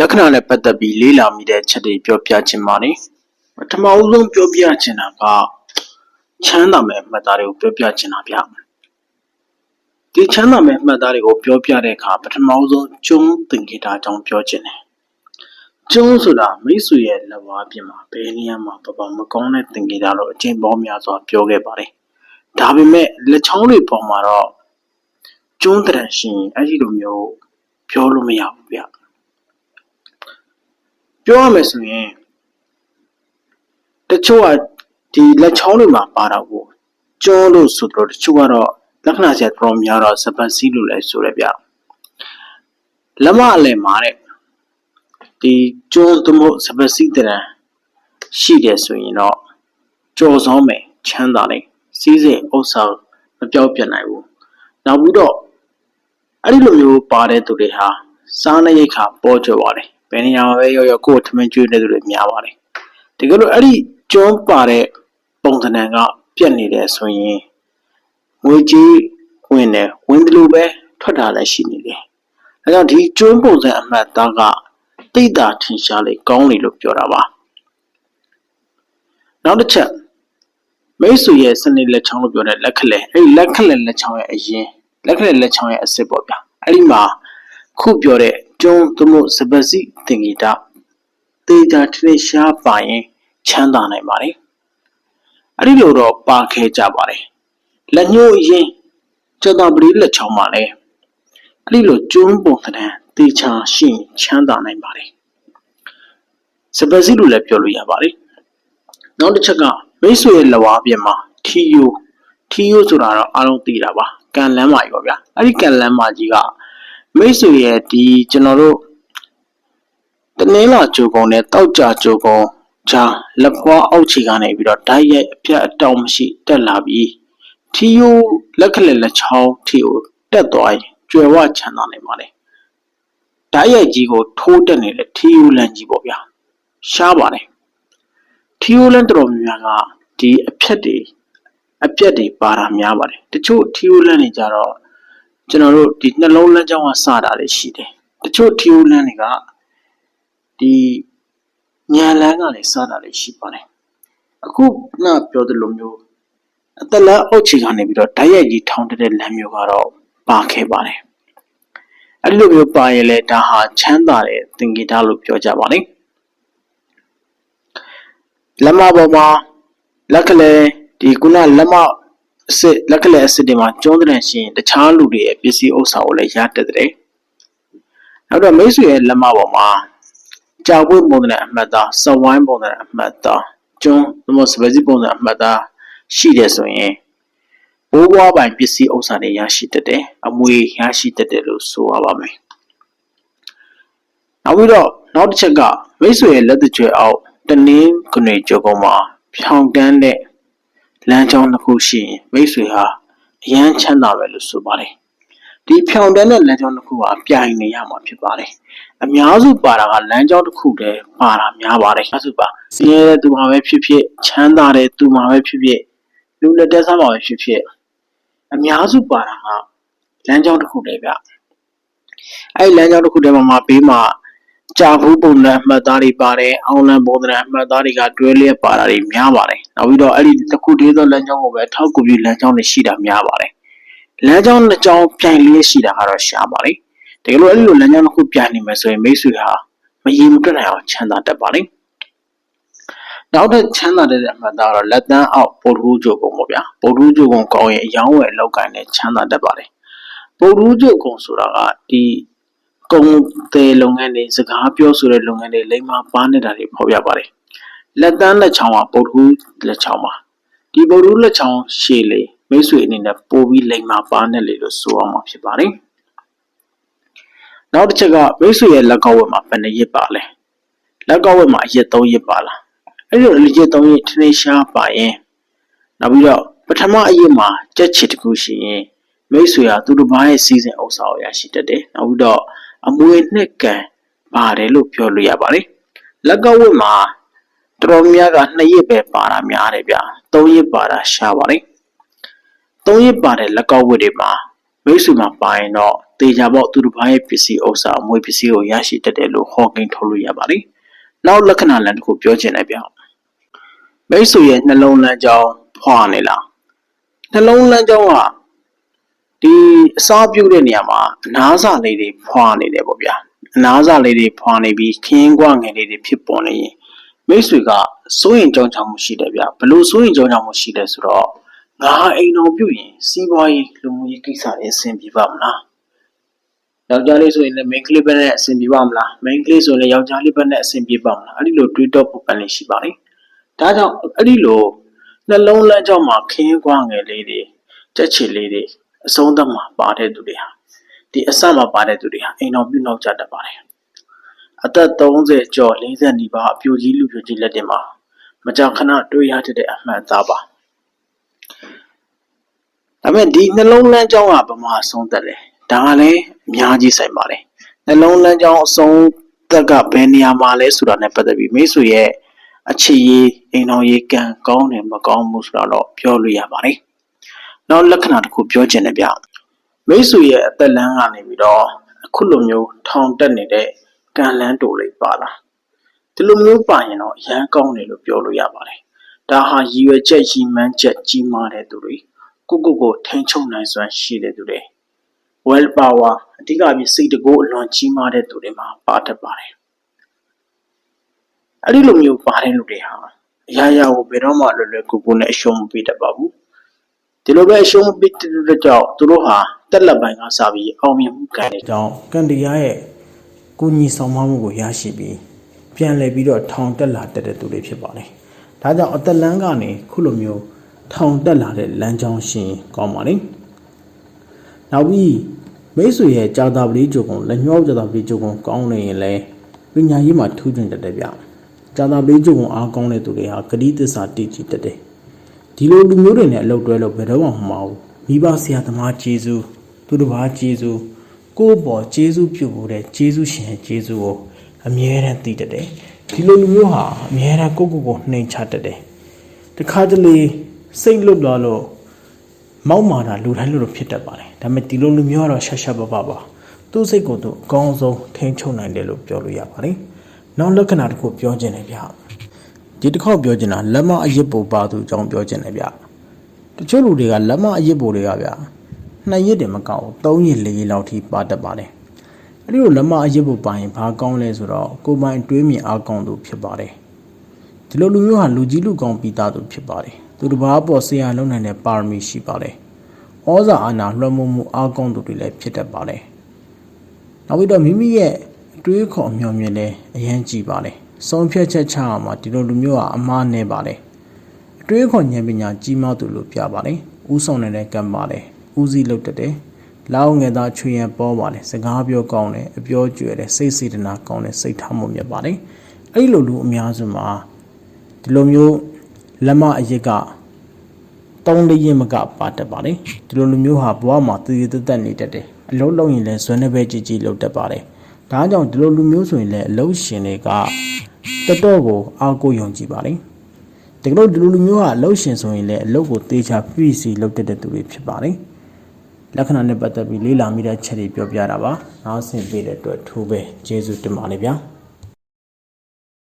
လက္ခဏာနဲ့ပတ်သက်ပြီးလေ့လာမိတဲ့ချက်တွေပြောပြခြင်းပါနေပထမဦးဆုံးပြောပြခြင်းတာကချမ်းသာမဲ့အမှတ်သားတွေကိုပြောပြခြင်းတာဗျဒီချမ်းသာမဲ့အမှတ်သားတွေကိုပြောပြတဲ့အခါပထမဦးဆုံးကျုံးသင်္ကေတအကြောင်းပြောခြင်းတယ်ကျုံးဆိုတာမိတ်ဆွေရဲ့လက်ဝါးပြင်မှာဘယ်နေရာမှာပပမကောင်းတဲ့သင်္ကေတလို့အချင်းပေါင်းများစွာပြောခဲ့ပါတယ်ဒါပေမဲ့လက်ချောင်းတွေပေါ်မှာတော့ကျုံးတရံရှင်အဲ့ဒီလိုမျိုးပြောလို့မရဘူးဗျ ပြောရမယ်ဆိုရင်တချို့ကဒီလက်ချောင်းတွေမှာပါတော့ကိုကျွန်းလို့ဆိုတော့တချို့ကတော့လက္ခဏာချက်တော်တော်များတော့စပန်စီလို့လည်းဆိုရဗျလက်မအလယ်မှာတဲ့ဒီကျွန်းသမုတ်စပန်စီတရံရှိတယ်ဆိုရင်တော့ကြော်စောမယ်ချမ်းသာတယ်စီးစိမ်ဥစ္စာမပြောက်ပြတ်နိုင်ဘူးနောက်ပြီးတော့အဲ့ဒီလိုမျိုးပါတဲ့သူတွေဟာစားနေရိတ်ခါပေါ်ကြပါတယ် ဘယ်နေရာမှာပဲရောက်ရောက်ကိုယ်ထမင်းကျွေးတဲ့သူတွေများပါတယ်တကယ်လို့အဲ့ဒီကျွန်းပါတဲ့ပုံသဏ္ဍာန်ကပြတ်နေတယ်ဆိုရင်ငွေကြီးဝင်တယ်ဝင်တယ်လို့ပဲထွက်တာလည်းရှိနေတယ်အဲကြောင့်ဒီကျွန်းပုံစံအမှတ်သားကတိတ်တာထင်ရှားလေကောင်းလေလို့ပြောတာပါနောက်တစ်ချက်မိတ်ဆွေရဲ့စနစ်လက်ချောင်းလို့ပြောတဲ့လက်ခလဲအဲ့ဒီလက်ခလဲလက်ချောင်းရဲ့အရင်လက်ခလဲလက်ချောင်းရဲ့အစစ်ပေါ့ဗျာအဲ့ဒီမှာခုပြောတဲ့ ကျုံသမုတ်စပစီသင်္ကေတတေတာထင်ရှားပါရင်ချမ်းသာနိုင်ပါတယ်အဲ့ဒီလိုတော့ပါခဲ့ကြပါတယ်လက်ညှိုးအရင်ကျတော့ပရိလက်ချောင်းပါလေအဲ့ဒီလိုကျုံပုံသဏ္ဍာန်တေချာရှိရင်ချမ်းသာနိုင်ပါတယ်စပစီလို့လည်းပြောလို့ရပါတယ်နောက်တစ်ချက်ကမိတ်ဆွေရဲ့လဝါပြင်မှာထီယိုထီယိုဆိုတာတော့အားလုံးသိတာပါကန်လန်းမကြီးပါဗျာအဲ့ဒီကန်လန်းမကြီးက မိတ်ဆွေရဲ့ဒီကျွန်တော်တို့တနင်္လာကြိုကုံနဲ့တောက်ကြကြိုကုံဂျာလက်ပွားအောက်ခြေကနေပြီးတော့ဓာတ်ရိုက်အပြတ်အတောင်မရှိတက်လာပြီးထီယိုလက်ခလက်လက်ချောင်းထီကိုတက်သွားရင်ကျွယ်ဝချမ်းသာနိုင်ပါလေဓာတ်ရိုက်ကြီးကိုထိုးတက်နေတဲ့ထီယိုလန်ကြီးပေါ့ဗျာရှားပါတယ်ထီယိုလန်တော်တော်များများကဒီအဖြတ်တွေအပြက်တွေပါတာများပါတယ်တချို့ထီယိုလန်တွေကြတော့ ကျွန်တော်တို့ဒီနှလုံးလမ်းကြောင်းကစတာတွေရှိတယ်တချို့ထီယိုလန်တွေကဒီညာလန်းကလည်းစတာတွေရှိပါတယ်အခုနပြောသလိုမျိုးအသက်လန်းအောက်ခြေကနေပြီးတော့ဓာတ်ရိုက်ကြီးထောင်းတဲ့လမ်းမျိုးကတော့ပါခဲ့ပါတယ်အဲ့ဒီလိုမျိုးပါရင်လည်းဒါဟာချမ်းသာတဲ့သင်္ကေတလို့ပြောကြပါလိမ့်လက်မပေါ်မှာလက်ကလေးဒီခုနလက်မ အစ်စ်လက်ကလေးအစ်စ်တွေမှာကျွန်းတဲ့ရှင်တခြားလူတွေရဲ့ပစ္စည်းဥစ္စာကိုလည်းရတတ်တယ်နောက်တော့မိတ်ဆွေရဲ့လက်မပေါ်မှာကြောက်ပွင့်ပုံစံအမှတ်သားစဝိုင်းပုံစံအမှတ်သားကျွန်းသမစပစီပုံစံအမှတ်သားရှိတယ်ဆိုရင်ဘိုးဘွားပိုင်ပစ္စည်းဥစ္စာတွေရရှိတတ်တယ်အမွေရရှိတတ်တယ်လို့ဆိုရပါမယ်နောက်ပြီးတော့နောက်တစ်ချက်ကမိတ်ဆွေရဲ့လက်တကြွယ်အောက်တနင်းခွေကြောကုန်းမှာဖြောင်တန်းတဲ့ လမ်းကြောင်းတစ်ခုရှိရင်မိတ်ဆွေဟာအရန်ချမ်းသာပဲလို့ဆိုပါတယ်ဒီဖြောင်တန်းတဲ့လမ်းကြောင်းတစ်ခုဟာပြိုင်နေရမှာဖြစ်ပါတယ်အများစုပါတာကလမ်းကြောင်းတစ်ခုတည်းပါတာများပါတယ်အများစုပါစင်းရဲတဲ့သူမှာပဲဖြစ်ဖြစ်ချမ်းသာတဲ့သူမှာပဲဖြစ်ဖြစ်လူလက်တက်စားမှာပဲဖြစ်ဖြစ်အများစုပါတာကလမ်းကြောင်းတစ်ခုတည်းဗျအဲ့လမ်းကြောင်းတစ်ခုတည်းမှာမှာဘေးမှာ ကြာဘူးပုံစံအမှတ်သားတွေပါတယ်အောင်လံပုံစံအမှတ်သားတွေကတွဲလျက်ပါတာတွေများပါတယ်နောက်ပြီးတော့အဲ့ဒီတစ်ခုတည်းသောလမ်းကြောင်းကိုပဲထောက်ကူပြီးလမ်းကြောင်းတွေရှိတာများပါတယ်လမ်းကြောင်းနှစ်ကြောင်းပြိုင်လျက်ရှိတာကတော့ရှားပါလေတကယ်လို့အဲ့ဒီလိုလမ်းကြောင်းတစ်ခုပြိုင်နေမယ်ဆိုရင်မိတ်ဆွေဟာမရည်မတွက်နိုင်အောင်ချမ်းသာတတ်ပါလေနောက်ထပ်ချမ်းသာတဲ့အမှတ်သားကတော့လက်တန်းအောက်ပို့ထူးကြိုကုံပေါ့ဗျာပို့ထူးကြိုကုံကောင်းရင်အယောင်းဝယ်လောက်ကိုင်းနဲ့ချမ်းသာတတ်ပါလေပို့ထူးကြိုကုံဆိုတာကဒီ ကုံသေးလုပ်ငန်းတွေစကားပြောဆိုတဲ့လုပ်ငန်းတွေလိမ္မာပါနေတာတွေဖော်ပြပါတယ်လက်တန်းလက်ချောင်းကပုတ်ထူးလက်ချောင်းပါဒီပုတ်ထူးလက်ချောင်းရှည်လေမိတ်ဆွေအနေနဲ့ပို့ပြီးလိမ္မာပါနေလေလို့ဆိုအောင်မှာဖြစ်ပါတယ်နောက်တစ်ချက်ကမိတ်ဆွေရဲ့လက်ကောက်ဝက်မှာဘယ်နှရစ်ပါလဲလက်ကောက်ဝက်မှာအရက်၃ရစ်ပါလားအဲ့ဒီလိုရက်၃ရစ်ထင်းရှားပါရင်နောက်ပြီးတော့ပထမအရက်မှာကြက်ချစ်တစ်ခုရှိရင်မိတ်ဆွေဟာသူတစ်ပါးရဲ့စီစဉ်ဥစ္စာကိုရရှိတတ်တယ်နောက်ပြီးတော့ အမွေနှစ်ကံပါတယ်လို့ပြောလို့ရပါတယ်လက်ကဝတ်မှာတော်တော်များက2ရက်ပဲပါတာများတယ်ဗျ3ရက်ပါတာရှားပါတယ်3ရက်ပါတဲ့လက်ကဝတ်တွေမှာမိတ်ဆွေမှာပါရင်တော့တေချာပေါက်သူတစ်ပါးရဲ့ပစ္စည်းဥစ္စာအမွေပစ္စည်းကိုရရှိတတ်တယ်လို့ဟောကိန်းထုတ်လို့ရပါတယ်။နောက်လက္ခဏာလမ်းတစ်ခုပြောချင်တယ်ဗျ။မိတ်ဆွေရဲ့နှလုံးလမ်းကြောင်းဖွာနေလား။နှလုံးလမ်းကြောင်းက ဒီအစာပြုတ်တဲ့နေရာမှာအနားစာလေးတွေဖွာနေတယ်ပေါ့ဗျာ။အနားစာလေးတွေဖွာနေပြီးခင်းကွာငယ်လေးတွေဖြစ်ပေါ်နေရင်မိတ်ဆွေကစိုးရင်ကြောင်းချမှုရှိတယ်ဗျ။ဘလို့စိုးရင်ကြောင်းချမှုရှိတယ်ဆိုတော့ငါအိမ်တော်ပြုတ်ရင်စီးပွားရေးလူမှုရေးကိစ္စတွေအဆင်ပြေပါမလား။ယောက်ျားလေးဆိုရင်လည်း main ကလေးပဲနဲ့အဆင်ပြေပါမလား main ကလေးဆိုရင်လည်းယောက်ျားလေးပဲနဲ့အဆင်ပြေပါမလားအဲ့ဒီလိုတွေးတောဖို့ပန်လေးရှိပါလေဒါကြောင့်အဲ့ဒီလိုနှလုံးလမ်းကြောင်းမှာခင်းကွာငယ်လေးတွေကြက်ချီလေးတွေ အဆုံးသတ်မှာပါတဲ့သူတွေဟာဒီအစမှာပါတဲ့သူတွေဟာအိမ်တော်ပြုတ်နောက်ကြတတ်ပါတယ်အသက်30ကျော်40နီးပါးအပြိုကြီးလူပြိုကြီးလက်တင်မှာမကြာခဏတွေးရတဲ့အမှန်သားပါဒါပေမဲ့ဒီနှလုံးလမ်းကြောင်းကဗမာအဆုံးသက်တယ်ဒါကလည်းအများကြီးဆိုင်ပါတယ်နှလုံးလမ်းကြောင်းအဆုံးသက်ကဘယ်နေရာမှာလဲဆိုတာနဲ့ပတ်သက်ပြီးမိတ်ဆွေရဲ့အခြေရေးအိမ်တော်ရေးကံကောင်းတယ်မကောင်းဘူးဆိုတာတော့ပြောလို့ရပါတယ် နောက်လက္ခဏာတစ်ခုပြောချင်တယ်ဗျမိတ်ဆွေရဲ့အသက်လမ်းကနေပြီးတော့အခုလိုမျိုးထောင်တက်နေတဲ့ကံလန်းတူလေးပါလားဒီလိုမျိုးပါရင်တော့အရန်ကောင်းတယ်လို့ပြောလို့ရပါတယ်ဒါဟာရည်ရွယ်ချက်ရည်မှန်းချက်ကြီးမားတဲ့သူတွေကိုကိုကိုထိန်ချုပ်နိုင်စွမ်းရှိတဲ့သူတွေ well power အဓိကအဖြစ်စိတ်တကိုးအလွန်ကြီးမားတဲ့သူတွေမှာပါတတ်ပါတယ်အဲ့ဒီလိုမျိုးပါတဲ့လူတွေဟာအရာရာကိုဘယ်တော့မှလွယ်လွယ်ကူကူနဲ့အရှုံးမပေးတတ်ပါဘူး ဒီလိုပဲအရှုံးမပေးတဲ့အတွက်ကြောင့်သူတို့ဟာတက်လက်ပိုင်းကစပြီးအောင်မြင်မှုကံတွေကြောင့်ကန်တရားရဲ့ကိုညီဆောင်မမှုကိုရရှိပြီးပြန်လည်ပြီးတော့ထောင်တက်လာတတ်တဲ့သူတွေဖြစ်ပါတယ်။ဒါကြောင့်အသက်လန်းကနေခုလိုမျိုးထောင်တက်လာတဲ့လမ်းကြောင်းရှင်ကောင်းပါလေ။နောက်ပြီးမိတ်ဆွေရဲ့ကြာတာပလေးကြုံကုံလက်ညှောကြာတာပလေးကြုံကုံကောင်းနေရင်လည်းပညာရေးမှာထူးချွန်တတ်တယ်ဗျ။ကြာတာပလေးကြုံကုံအားကောင်းတဲ့သူတွေဟာဂတိသစ္စာတည်ကြည်တတ်တယ်။ ဒီလိုလူမျိုးတွေနဲ့အလုပ်တွဲလို့ဘယ်တော့မှမမအောင်မိဘဆရာသမားကျေးဇူးသူတစ်ပါးကျေးဇူးကိုယ့်ဘော်ကျေးဇူးပြုဖို့တဲ့ကျေးဇူးရှင်ရဲ့ကျေးဇူးကိုအမြဲတမ်းသိတတ်တယ်ဒီလိုလူမျိုးဟာအမြဲတမ်းကိုယ့်ကိုယ်ကိုနှိမ်ချတတ်တယ်တခါတလေစိတ်လွတ်သွားလို့မောက်မာတာလူတိုင်းလူလိုဖြစ်တတ်ပါတယ်ဒါပေမဲ့ဒီလိုလူမျိုးကတော့ရှာရှာပပပါသူ့စိတ်ကိုသူအကောင်းဆုံးထိန်းချုပ်နိုင်တယ်လို့ပြောလို့ရပါတယ်နောက်လက္ခဏာတစ်ခုပြောခြင်းတယ်ဗျ ဒီတစ်ခေါက်ပြောချင်တာလက်မအရစ်ပူပါသူအကြောင်းပြောခြင်းတယ်ဗျတချို့လူတွေကလက်မအရစ်ပူတွေကဗျနှစ်ရက်တည်းမကောက်ဘူးသုံးရက်လေးရက်လောက်ထိပါတတ်ပါတယ်အဲ့ဒီလိုလက်မအရစ်ပူပါရင်ဘာကောင်းလဲဆိုတော့ကိုယ်ပိုင်တွေးမြင်အားကောင်းသူဖြစ်ပါတယ်ဒီလိုလူမျိုးဟာလူကြီးလူကောင်းပြီးသားသူဖြစ်ပါတယ်သူတစ်ပါးပေါ်ဆရာလုံးနိုင်တဲ့ပါရမီရှိပါတယ်ဩဇာအာဏာလွှမ်းမိုးမှုအားကောင်းသူတွေလည်းဖြစ်တတ်ပါတယ်နောက်ပြီးတော့မိမိရဲ့အတွေးခေါ်အမျှော်မြင်လည်းအရန်ကြည်ပါတယ် ဆုံးဖြတ်ချက်ချအောင်မှာဒီလိုလူမျိုးဟာအမားနေပါတယ်အတွေးခေါ်ဉာဏ်ပညာကြီးမားသူလို့ပြပါတယ်ဥဆောင်နေတဲ့ကံပါတယ်ဦးစီးလုပ်တတ်တယ်လောက်ငယ်သားချွေရန်ပေါ်ပါတယ်စကားပြောကောင်းတယ်အပြောကျွယ်တယ်စိတ်စေတနာကောင်းတယ်စိတ်ထားမှုမြတ်ပါတယ်အဲ့ဒီလိုလူအများစုမှာဒီလိုမျိုးလက်မအရစ်ကတုံးလေးရင်မကပါတတ်ပါတယ်ဒီလိုလူမျိုးဟာဘဝမှာတည်တည်တက်နေတတ်တယ်အလုံးလုံးရင်လည်းဇွမ်းနှပဲကြီးကြီးလုပ်တတ်ပါတယ် ဒါကြောင့်ဒီလိုလူမျိုးဆိုရင်လည်းအလုံးရှင်တွေကတော်တော်ကိုအားကိုးယုံကြည်ပါတယ်တကယ်လို့ဒီလိုလူမျိုးကအလုံးရှင်ဆိုရင်လည်းအလုံးကိုတေချာပြည့်စီလုပ်တတ်တဲ့သူတွေဖြစ်ပါတယ်လက္ခဏာနဲ့ပတ်သက်ပြီးလေးလာမိတဲ့ချက်တွေပြောပြတာပါနောက်ဆင်ပေးတဲ့အတွက်ထိုးပဲကျေးဇူးတင်ပါတယ်ဗျာ